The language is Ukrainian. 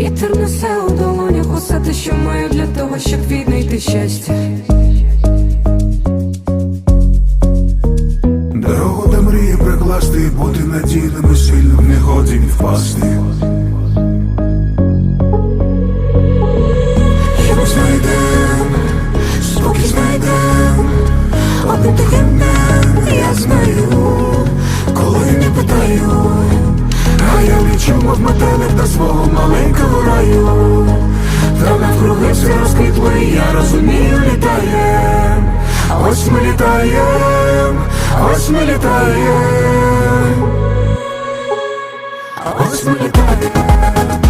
Вітер несе у долонях усе те, що маю для того, щоб віднайти щастя. Дорогу до мрії прикласти, бути надійним і сильним, не годін впасти. Його знайдем, я знаю, коли не питаю, а я лічу, мов метелик до свого мали. я розумію, літаєм, ось ми літаєм, ось ми літаєм, ось ми літаєм.